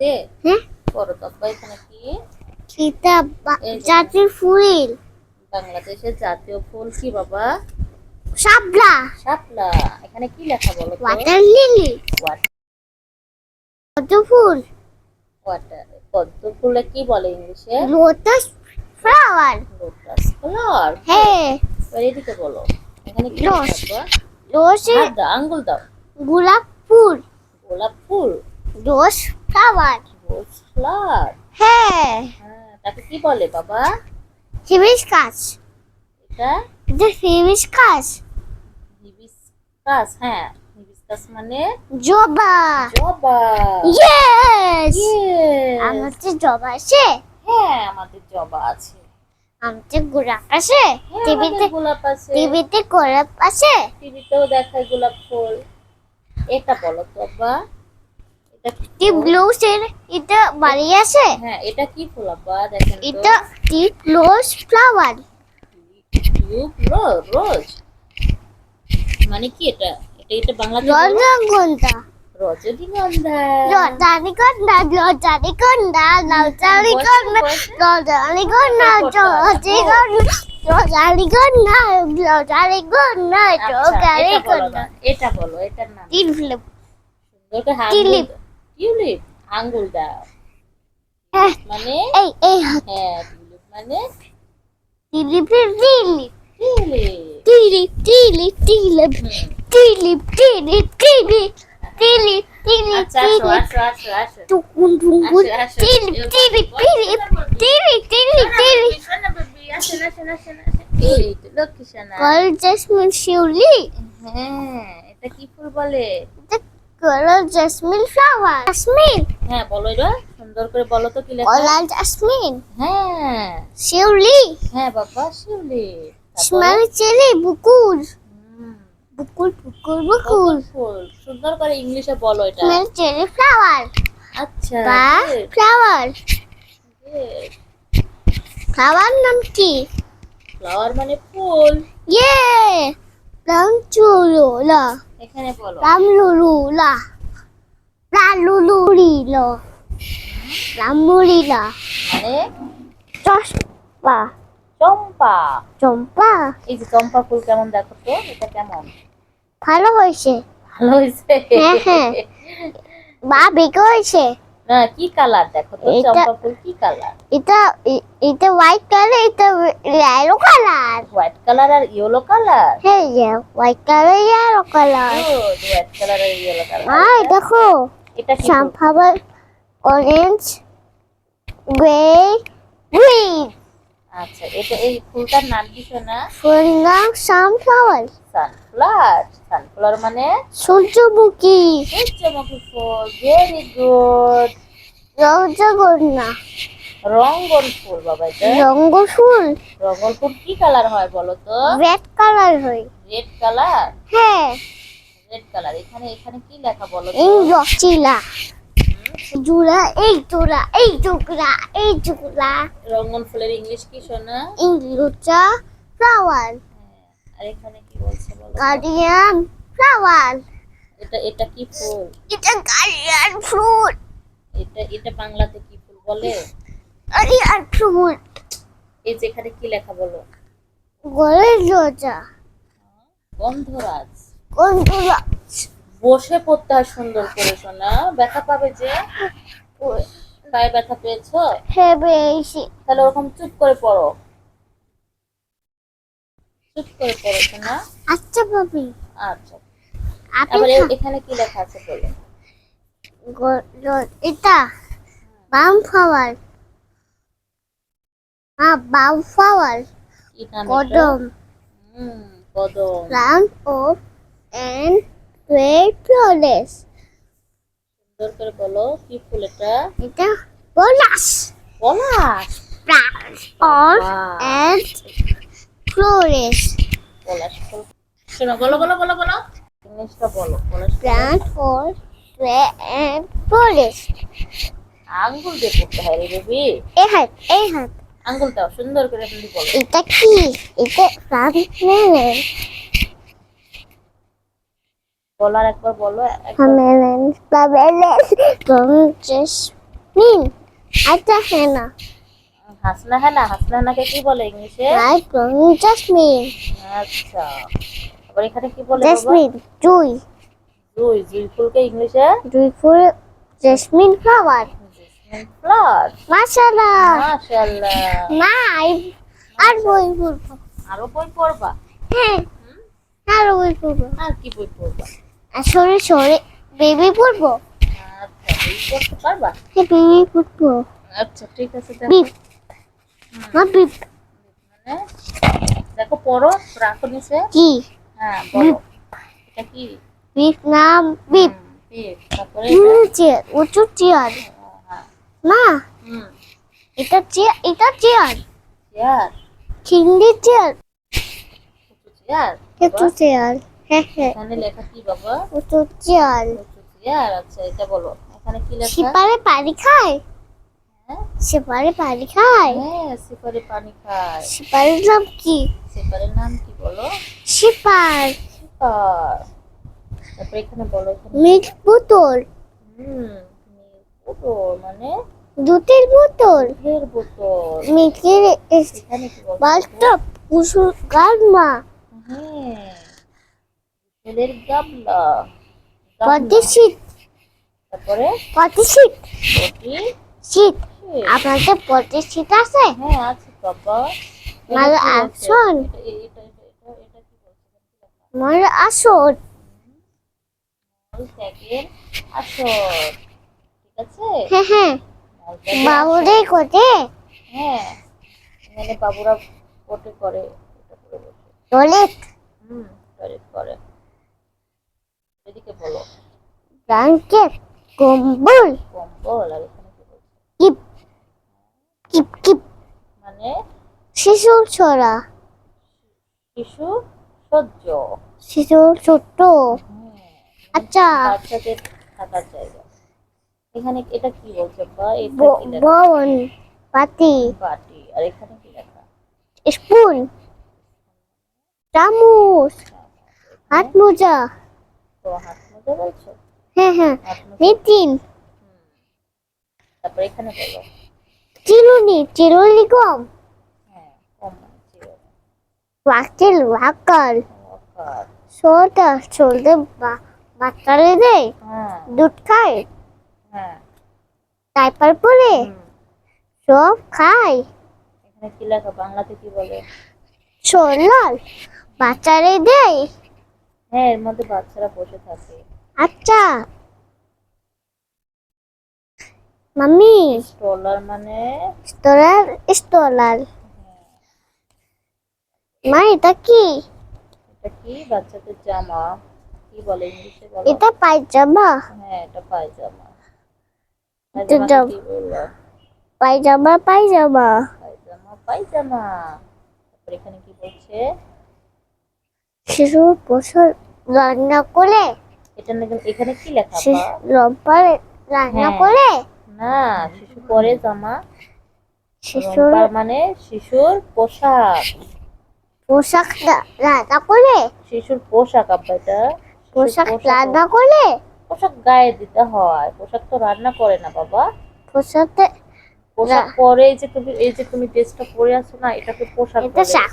সে হ্যাঁ। তো এখানে কি? কিতাব বা- এই যে। জাতির ফুল। বাংলাদেশের জাতীয় ফুল কি বাবা? শাপলা। শাপলা। এখানে কি লেখা বলো ওয়াটার লিলি পদ্ম ফুল। ওয়াটার পদ্ম ফুলে কি বলে ইংলিশে? লোটাস ফ্লাওয়ার লোটাস ফ্লাওয়ার হ্যাঁ। এদিকে বলো। এখানে কি। লেখা রোজে দাও আঙ্গুল দাও। গোলাপ ফুল। গোলাপ ফুল। রোজ ফ্লাওয়ার রোজ ফ্লাওয়ার? হ্যাঁ। হ্যাঁ তাকে কি বলে বাবা? হিবিস কাজ। এটা? এটা হিবিস কাজ। হিবিস্কাস হ্যাঁ হিবিস্কাস মানে? জবা। জবা। ইয়েস! আমাদের জবা আছে। হ্যাঁ আমাদের জবা আছে। আমাদের গোলাপ আছে। হ্যাঁ, টিভিতে গোলাপ আছে। টিভিতে গোলাপ আছে। টিভিতেও দেখায় গোলাপ ফুল। এটা বলো তো আব্বা। এটা কি টি ফুল? ব্লু সের এটা বাড়ি আছে? হ্যাঁ এটা কি ফুল আব্বা? দেখেন তো। এটা টি ক্লোজ ফ্লাওয়ার রোজ মানে কি এটা? এটা এটা বাংলাতে রজনীগন্ধা। রজনীগন্ধা। রজনীগন্ধা রজনীগন্ধা রজনীগন্ধা রজনীগন্ধা রজনীগন্ধা রজনীগন্ধা রজনীগন্ধা এটা বলো রজনীগন্ধা। এটা বলো এটার নাম। তিন ফ্লিপ সুন্দর করে আঙ্গুল টিউলিপ। টিউলিপ আঙ্গুল দাও মানে? এই এই হ্যাঁ টিউলিপ মানে? টিউলিপ টুকুন টুকুন আসেন। এই তো লক্ষ্মী সোনা। কল জেসমিন শিউলি। হ্যাঁ এটা কি ফুল বলে? Call jasmine flower. জেসমিন? হ্যাঁ বলো এটা সুন্দর করে বলো তো কি লেখা কলাল জেসমিন? হ্যাঁ। শিউলি? হ্যাঁ বাবা শিউলি। Smell chilli বুকুল। বুকুল বুকুল বুকুল। সুন্দর করে ইংলিশে বলো এটা। Smell chili flower. আচ্ছা বা ফ্লাওয়ার। ফ্লাওয়ার নাম কি? ফ্লাওয়ার মানে ফুল। ইয়ে! রাম চুলোলা এখানে বলো। রাম লুলুলা লালুলুরিলো রামুরিলা আরে? চম্পা। চম্পা? চম্পা? এই যে চম্পা ফুল কেমন দেখো তো? এটা কেমন? ভালো হয়েছে। ভালো হয়েছে? হ্যাঁ, হ্যাঁ। বা বেঁকে হয়েছে না কি কালার দেখো তো এটা- চম্পা ফুল কি কালার এটা এটা হোয়াইট কালার এটা ইয়েলো কালার হোয়াইট কালার আর ইয়েলো কালার হ্যাঁ white colour yellow colour white colour আর ইয়েলো কালার আই দেখো এটা কি? অরেঞ্জ গ্রে গ্রিন আচ্ছা এটা এই ফুলটার নাম কি শোনা ফুল নাম সানফ্লাওয়ার সানফ্লাওয়ার সানফ্লাওয়ার মানে? সূর্যমুখী। সূর্যমুখী ফুল ভেরি গুড রজগন্না। রঙ্গন ফুল বাবা এটা। রঙ্গ ফুল। রঙ্গন ফুল কি কালার হয় বলো তো? রেড কালার হয়। রেড কালার হ্যাঁ। রেড কালার এখানে এখানে কি লেখা বলো রচিলা জুড়া এই জোড়া এই টুকরা এই টুকরা রঙ্গন ফুলের ইংলিশ কি শোনা? ইংলুচা ফ্লাওয়ার হ্যাঁ, আর এখানে কি বলছে বলো? গার্ডিয়ান ফ্লাওয়ার এটা এটা কি ফুল? এটা গার্ডিয়ান ফ্রুট এটা এটা বাংলাতে কি ফুল বলে? গার্ডিয়ান ফ্রুট এই যে এখানে কি লেখা বলো? গলে রোজা। গন্ধরাজ। কোনগুলা বসে পড়তে হয় সুন্দর করে শোনা ব্যথা পাবে যে? পায়ে ব্যথা পেয়েছ? হেবে এসে তাহলে ওরকম চুপ করে পড়ো। চুপ করে পড়ো শোনা আচ্ছা পাবি আচ্ছা। এ- এখানে কি লেখা আছে বলো এটা বাম ফ্লাওয়ার হ্যাঁ বাম ফ্লাওয়ার কদম। কদম। of and red flowers সুন্দর করে বলো কি ফুল এটা? এটা পলাশ। পলাশ? Wow. and flowers পলাশ ফুল। শোনো বলো বলো বলো বলো। ইংলিশটা বলো পলাশ ফুল। plant for red and flowers আঙ্গুল দিয়ে পড়তে হয় রে বেবি। এই হাত এই হাত। আঙ্গুল দাও সুন্দর করে তুমি বলো। এটা কি? এটা plant melon বলার একবার বলো আচ্ছা হেনা হাসনা হ্যাঁ না হাসনা হ্যানাকে কি বলে ইংলিশে? আই আচ্ছা। আবার এখানে কি বলে জেসমিন জুই। জুই জুই ফুলকে ইংলিশে? জুই ফুল জেসমিন ফ্লাওয়ার ফ্লাওয়ার মাশাআল্লাহ। মাশাআল্লাহ। নাই আর বই পড়ব। আরও বই পড়বা? হ্যাঁ আর বই পড়ব। আর কি বই পড়বা? আর সরে বেবি পড়ব আচ্ছা পড়তে পারবা হ্যাঁ বেবি পড়ব আচ্ছা ঠিক আছে বিপ বিপ মানে দেখো পড়ো রাখো নিচে। কি? হ্যাঁ বলো। এটা কি? বিপ নাম বিপ beef, তারপরে চেয়ার উঁচু চেয়ার হ্যাঁ। না এটা চেয়ার এটা chair chair chair chair chair হ্যাঁ হ্যাঁ। এখানে লেখা কি বাবা? উঁচু চেয়ার আচ্ছা এটা বলো। এখানে কি লেখা? সেপারে পানি খায়? হ্যাঁ। সেপারে পানি খায়? হ্যাঁ সিপারে পানি খায়। সেপারের নাম কি? সিপারের নাম কি বলো? সেপার। সিপার। তারপরে এখানে বলো মিল্ক বোতল। হুম বোতল মানে? দুধের বোতল। দুধের বোতল। মিল্কের কি কুসুর গালমা। হ্যাঁ। তেলের গামলা। শীত? তারপরে? শীত? শীত? শীত। আছে? হ্যাঁ আছে বাবা। মানে বলছে? আসন। আমার মল ঠিক আছে? হ্যাঁ হ্যাঁ। মল কোটে? হ্যাঁ এখানে বাবুরা কোটে করে। টয়লেট? হুম টয়লেট করে। এদিকে বলো। ব্ল্যাঙ্কেট কম্বল। কম্বল আর এখানে কি বলছে? Keep keep keep. মানে? শিশু ছড়া। শিশু সহ্য। শিশু ছোট্ট। আচ্ছা। বাচ্চাদের থাকার জায়গা। এখানে এটা কি বলছে বা? এটা কি? বন পাতি বাটি আর এখানে কি লেখা? স্পুন। চামচ। হাত মোজা। তো হাত মোজা বলছো? হ্যাঁ হ্যাঁ। নিতিন। তারপর এখানে বলো। চিরুনি চিরুনি কম। হ্যাঁ কম ছিল ওয়াকিল ওয়াকার। সোটা চলতে বাচ্চারে দেয় দুধ খায়। হ্যাঁ। পরে। সব খায়। এখানে কি লেখা? বাংলাতে কি বলে? সোলাল বাচ্চারে দেয় হ্যাঁ এর মধ্যে বাচ্চারা বসে থাকে। আচ্ছা। মাম্মি। স্ট্রলার মানে? স্টোলার স্টোলার। মা এটা কি? এটা কি? বাচ্চাদের জামা। কি বলে ইংলিশে বলো? এটা পায়জামা। হ্যাঁ এটা পায়জামা। পায়জামা পায়জামা। পায়জামা পায়জামা। তারপর এখানে কি বলছে? শিশু বছর রান্না করে এটা নাকি- এখানে কি লেখা বা? রান্না হ্যাঁ। করে। না শিশু পরে জামা। শিশুর মানে শিশুর পোশাক। পোশাক রান্না করে। শিশুর পোশাক আব্বা এটা। পোশাক রান্না করে। পোশাক গায়ে দিতে হয়। পোশাক তো রান্না করে না বাবা। পোশাকে পোশাক পরে এই যে তুমি এই যে তুমি ড্রেসটা পরে আছো না এটাকে পোশাক এটা শাক।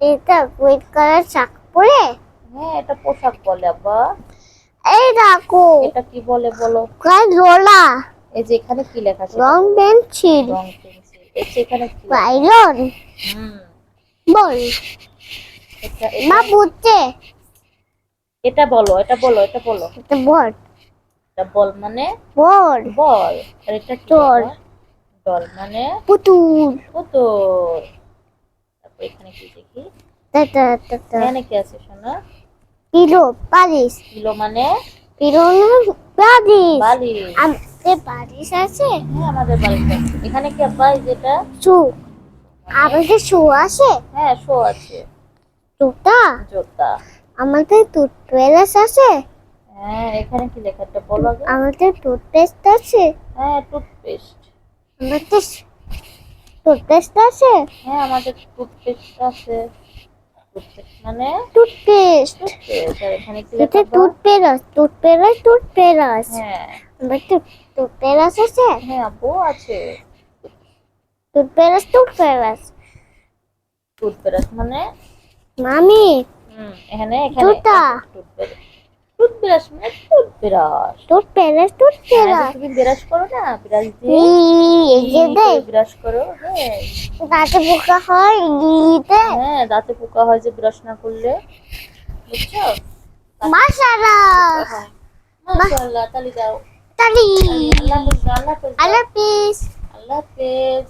এটা হোয়াইট কালার শাক পরে হ্যাঁ এটা পোশাক বলে আব্বা। এই দেখো। এটা কি বলে বলো? কাল লোলা এই যে এখানে কি লেখা আছে? রং পেন্সিল। রং পেন্সিল। এই যে এখানে কি? বাইরন হুম। বল। এটা মা বুঝছে? এটা বলো এটা বলো এটা বলো। এটা বল। এটা বল মানে? বল। বল। আর এটা কি ডল। মানে? পুতুল। পুতুল। তারপর এখানে কি দেখি? টা টা টা টা এখানে কি আছে শোনা? পিলো পালিশ কিলো মানে? পিলো পালিশ বালিশ আমাদের পালিশ আছে। হ্যাঁ আমাদের বাড়িতে এখানে কি আব্বা যেটা? শু। আমাদের শু আছে? হ্যাঁ শো আছে। জুতা? জোতা। আমাদের টুথপেস্ট আছে। হ্যাঁ এখানে কি লেখাটা বলো আগে। আমাদের টুথপেস্ট আছে। হ্যাঁ টুথপেস্ট আমাদের টুথপেস্ট আছে। হ্যাঁ আমাদের টুথপেস্ট আছে। মানে টুথপেস্ট টুথপেস্ট আর এখানে কি এটা লেখা আব্বা? টুথপেস্ট টুথপেস্ট টুথপেস্ট হ্যাঁ টুথপেস্ট আছে? হ্যাঁ আব্বু আছে। টুথপেস্ট টুথপেস্ট টুথব্রাশ মানে? মামি হুম এখানে এখানে। জুতা। টুথব্রাশ মানে টুথব্রাশ হ্যাঁ, তুমি ব্রাশ করো না ব্রাশ দিয়ে এই যে ব্রাশ করো হ্যাঁ। দাঁতে পোকা হয় গিলিতে হ্যাঁ দাঁতে পোকা হয় যে ব্রাশ না করলে। বুঝছ? মাশাআল্লাহ। মাশাআল্লাহ তালি দাও। তালি। আল্লাহ হাফেজ। আল্লাহ হাফেজ। আল্লাহ হাফেজ।